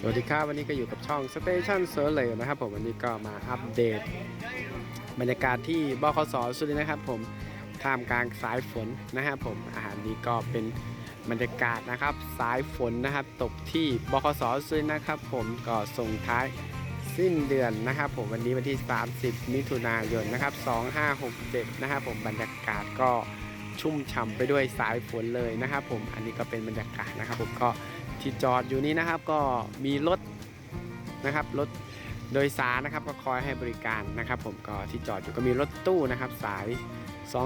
สวัสดีครับวันนี้ก็อยู่กับช่อง Station s u r l e นะครับผมวันนี้ก็มาอัปเดต บรรยากาศที่บคสสุรินทร์นะครับผมท่ามกลางสายฝนนะครับผมอาหารนี้ก็เป็นบรรยากาศนะครับสายฝนนะครับ ตกที่บคสสุรินทร์นะครับ ผมก็ส่งท้ายสิ้นเดือนนะครับ ผมวันนี้วันที่ 30 มิถุนายนนะครับ2567นะครับผมบรรยากาศก็ชุ่มฉ่ำไปด้วยสายฝนเลยนะครับ ผมอันนี้ก็เป็นบรรยากาศนะครับ ผมก็ ที่จอดอยู่นี้นะครับก็มีรถนะครับรถโดยสารนะครับก็คอยให้บริการนะครับผมก็ที่จอดอยู่ก็มีรถตู้นะครับสาย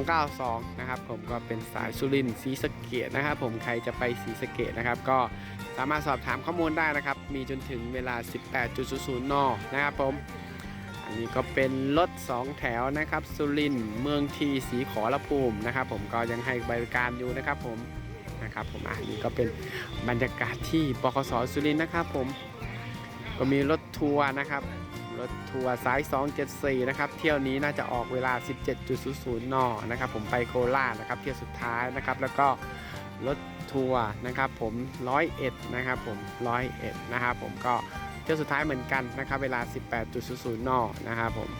292 นะครับผมก็เป็นสายสุรินทร์ศรีสะเกดนะครับ ผมใครจะไปศรีสะเกดนะครับ ก็สามารถสอบถามข้อมูลได้นะครับ มีจนถึงเวลา 18.00 น นะครับผม อันนี้ก็เป็นรถ 2 แถวนะครับ สุรินทร์เมืองทีสีขอระภูมินะครับ ผมก็ยังให้บริการอยู่นะครับผม นะครับผมอันนี้ก็เป็นบรรยากาศที่บคสสุรินทร์นะครับผมก็มีรถทัวร์นะครับรถทัวร์สาย 274 นะครับ เที่ยวนี้น่าจะออกเวลา 17.00 น นะครับ ผมไปโคราชนะครับ เที่ยวสุดท้ายนะครับ แล้วก็รถทัวร์นะครับ ผม101นะครับ ผม101นะครับ ผมก็เที่ยวสุดท้ายเหมือนกันนะครับ เวลา 18.00 น นะครับผม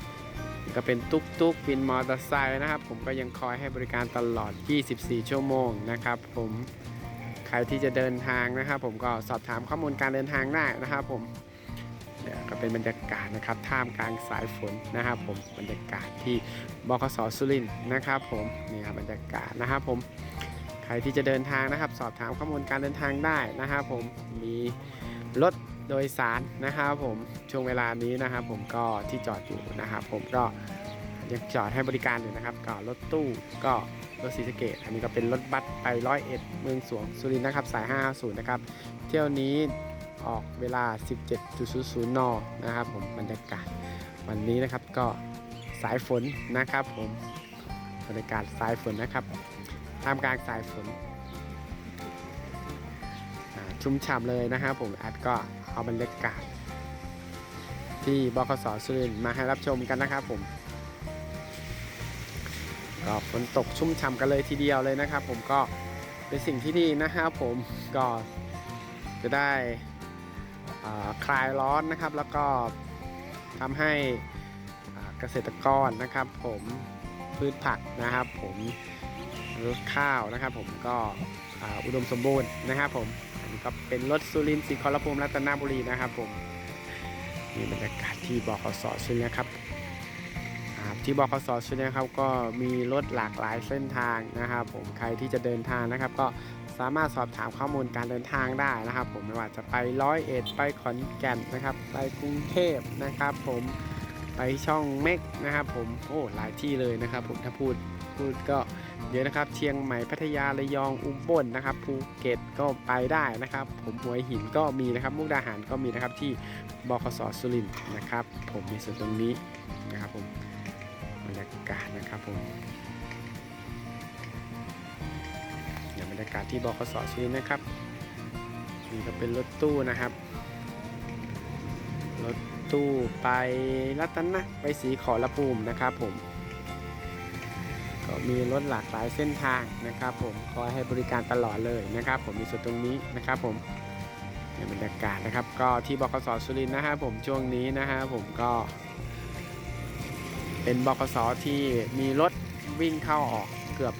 ก็เป็นตุ๊กตุ๊กวินมอเตอร์ไซค์นะครับ ผมก็ยังคอยให้บริการตลอด 24 ชั่วโมงนะครับ ผมใครที่จะเดินทางนะครับ ผมก็สอบถามข้อมูลการเดินทางได้นะครับผมเนี่ยก็เป็นบรรยากาศนะครับท่ามกลางสายฝนนะครับ ผมบรรยากาศที่บคสสุรินทร์นะครับ ผมนี่ครับบรรยากาศนะครับ ผมใครที่จะเดินทางนะครับ สอบถามข้อมูลการเดินทางได้นะครับ ผมมีรถ โดยสารนะครับผมช่วงเวลานี้นะครับผมก็ที่จอดอยู่นะครับผมก็ยังจอดให้บริการอยู่นะครับก็รถตู้ก็รถสีสเกตอันนี้ก็เป็นรถบัสไปร้อยเอ็ดเมืองสวงสุรินทร์นะครับสาย 550 นะครับ เที่ยวนี้ออกเวลา 17.00 น นะครับผมบรรยากาศวันนี้นะครับก็สายฝนนะครับผมบรรยากาศสายฝนนะครับท่ามกลางสายฝนชุ่มฉ่ำเลยนะครับผมแอาจก็ เอาบรรยากาศ ที่บคสสุรินมาให้รับชมกันนะครับผมก็ฝนตกชุ่มฉ่ำกันเลยทีเดียวเลยนะครับ ผมก็เป็นสิ่งที่ดีนะครับผมก็จะได้คลายร้อนนะครับ แล้วก็ทำให้เกษตรกรนะครับ ผมพืชผักนะครับ ผมรถข้าวนะครับ ผมก็อุดมสมบูรณ์นะครับผม อันนี้ก็เป็นรถสุรินทร์สีขอรภูมิรัตนบุรีนะครับผมนี่บรรยากาศที่บขสชุดนี้ครับที่บขสชุดนี้ครับก็มีรถหลากหลายเส้นทางนะครับผมใครที่จะเดินทางนะครับ ก็สามารถสอบถามข้อมูลการเดินทางได้นะครับ ผมไม่ว่าจะไปร้อยเอ็ดไปขอนแก่นนะครับ ไปกรุงเทพนะครับ ผมไปช่องเม็กนะครับ ผมโอ้หลายที่เลยนะครับ ผมถ้าพูดพูดก็ เยอะนะครับ เชียงใหม่พัทยาระยองอุบลนะครับภูเก็ตก็ไปได้นะครับ ผมหัวหินก็มีนะครับ มุกดาหารก็มีนะครับที่บคสสุรินทร์นะครับ ผมมีส่วนตรงนี้นะครับผมบรรยากาศนะครับผมอย่างบรรยากาศที่บคสสุรินทร์นะครับนี่ก็เป็นรถตู้นะครับรถตู้ไปรัตนะไปสีขอรภูมินะครับผม มีรถหลากหลายเส้นทางนะครับผมคอยให้บริการตลอดเลยนะครับ ผมมีส่วนตรงนี้นะครับ ผมในบรรยากาศนะครับ ก็ที่บคสสุรินทร์นะครับผมช่วงนี้นะฮะผมก็ เป็นบคสที่มีรถวิ่งเข้าออกเกือบ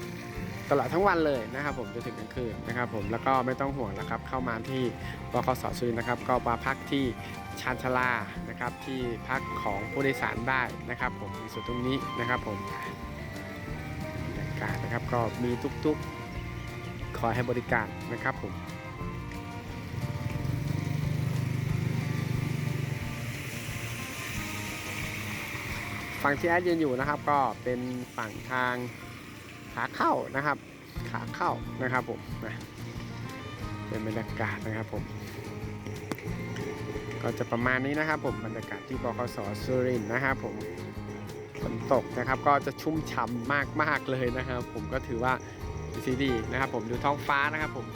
ตลอดทั้งวันเลยนะครับผมจนถึงกลางคืนนะครับ ผมแล้วก็ไม่ต้องห่วงนะครับ เข้ามาที่บขสสุรินทร์นะครับ ก็มาพักที่ชานชลานะครับที่พักของผู้โดยสารได้นะครับ ผมในส่วนตรงนี้นะครับผมากาศนะครับ ก็มีทุกๆคอยให้บริการนะครับผมฝั่งที่แอดยืนอยู่นะครับก็เป็นฝั่งทางขาเข้านะครับ ขาเข้านะครับผมนะเป็นบรรยากาศนะครับผม ก็จะประมาณนี้นะครับผมบรรยากาศที่บคสสุรินทร์นะครับผม ฝนตกนะครับ ก็จะชุ่มฉ่ำมากๆเลยนะครับ ผมก็ถือว่าสีดีนะครับ ผมดูท้องฟ้านะครับผม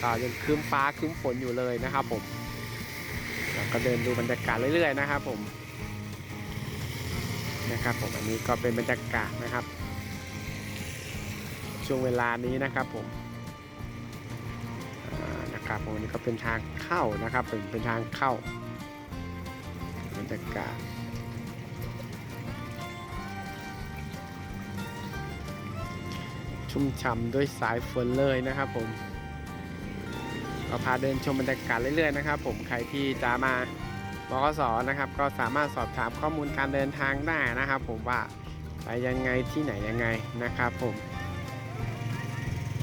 ก็ยังครึ้มฟ้าครึ้มฝนอยู่เลยนะครับผมแล้วก็เดินดูบรรยากาศเรื่อยๆนะครับ ผมนะครับผมอันนี้ก็เป็นบรรยากาศนะครับ ช่วงเวลานี้นะครับผมนะครับผมนนี้ก็เป็นทางเข้านะครับเป็นเป็นทางเข้าบรรยากาศ ชุ่มฉ่ำด้วยสายฝนเลยนะครับผมก็พาเดินชมบรรยากาศเรื่อยๆนะครับ ผมใครที่จะมาบกสนะครับ ก็สามารถสอบถามข้อมูลการเดินทางได้นะครับ ผมว่าไปยังไงที่ไหนยังไงนะครับ ผม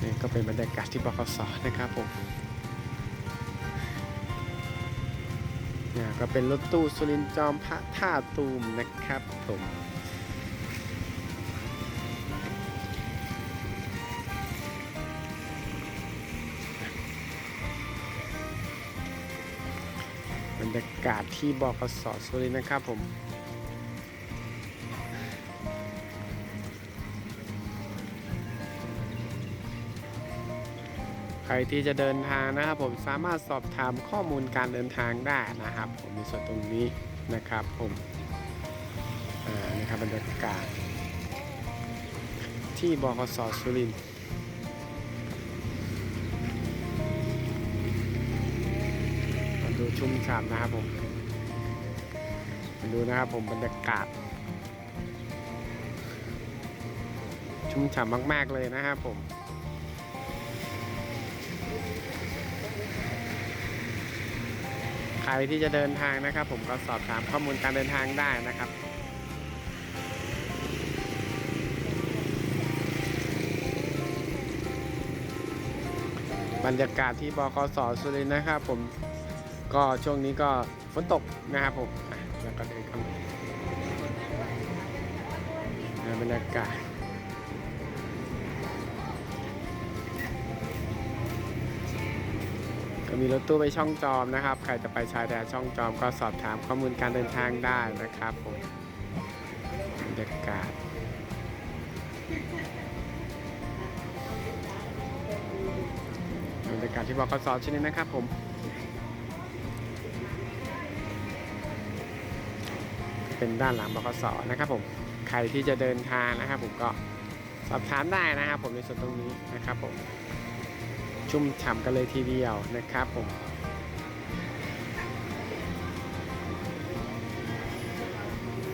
นี่ก็เป็นบรรยากาศที่บกสนะครับผมนี่ก็เป็นรถตู้สุรินทร์จอมพระท่าตูมนะครับผม บรรยากาศที่บกสสุรินทร์นะครับผมใครที่จะเดินทางนะครับผมสามารถสอบถามข้อมูลการเดินทางได้นะครับ ผมในส่วนตรงนี้นะครับผมนะครับบรรยากาศที่บคสสุรินทร์ ชุ่มฉ่ำนะครับผมมาดูนะครับผมบรรยากาศ ชุ่มฉ่ำมาก ๆ เลยนะครับผมใครที่จะเดินทางนะครับ ผมก็สอบถามข้อมูลการเดินทางได้นะครับบรรยากาศที่บกสสุรินทร์นะครับผม ก็ช่วงนี้ก็ฝนตกนะครับผมแล้วก็เดินเข้ามบรรยากาศก็มีรถตู้ไปช่องจอมนะครับ ใครจะไปชายแดนช่องจอมก็สอบถามข้อมูลการเดินทางได้นะครับผมบรรยากาศบรรยากาศที่บอกสชนิดนะครับผม เป็นด้านหลังบกสนะครับผมใครที่จะเดินทางนะครับผมก็สอบถามได้นะครับผมในส่วนตรงนี้นะครับผมชุ่มฉ่ำกันเลยทีเดียวนะครับผม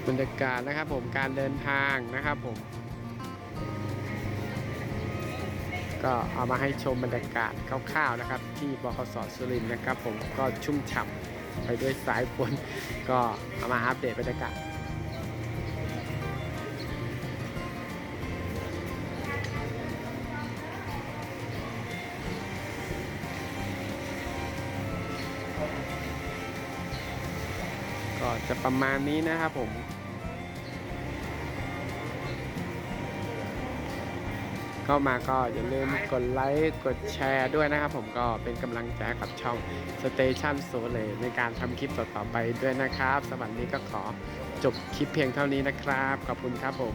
บรรยากาศนะครับผมการเดินทางนะครับผม ก็เอามาให้ชมบรรยากาศคร่าวๆนะครับ ที่บคสสุรินทร์นะครับ ผมก็ชุ่มฉ่ำ ไปด้วยสายฝนก็เอามาอัปเดตบรรยากาศก็จะประมาณนี้นะครับผม เข้ามาก็อย่าลืมกดไลค์กดแชร์ด้วยนะครับ ผมก็เป็นกำลังใจกับช่องสเตชันโซเลยในการทำคลิปต่อๆไปด้วยนะครับสำหรับวันนี้ก็ขอจบคลิปเพียงเท่านี้นะครับ ขอบคุณครับผม